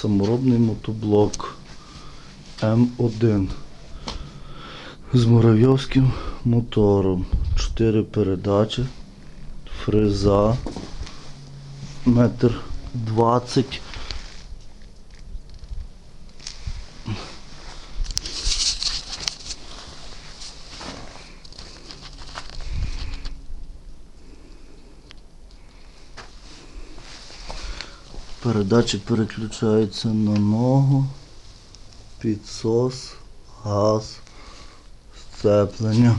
саморобний мотоблок М1 з муравйовським мотором. 4 передачі, фреза, метр 20. Передачі переключаються на ногу, підсос, газ, сцеплення.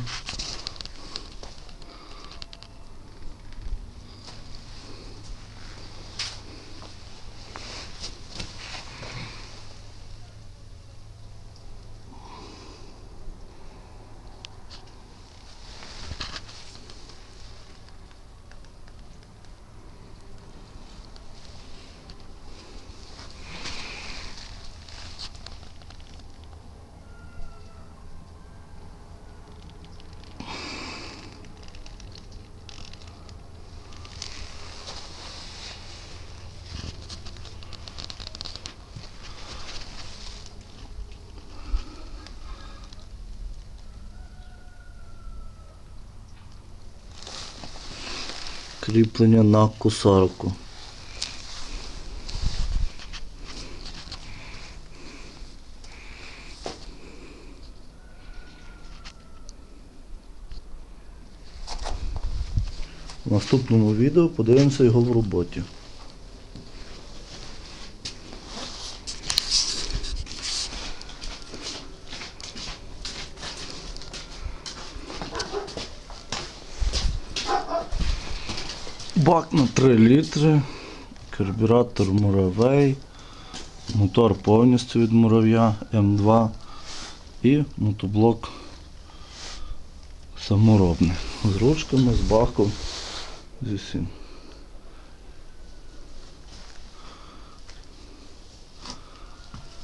Кріплення на косарку. В наступному відео подивимося його в роботі. Бак на 3 літри, карбюратор муравей, мотор повністю від мурав'я М2 і мотоблок саморобний. З ручками, з баком, зі всім.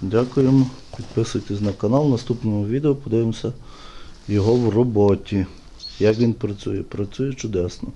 Дякуємо. Підписуйтесь на канал. В наступному відео подивимося його в роботі. Як він працює. Працює чудесно.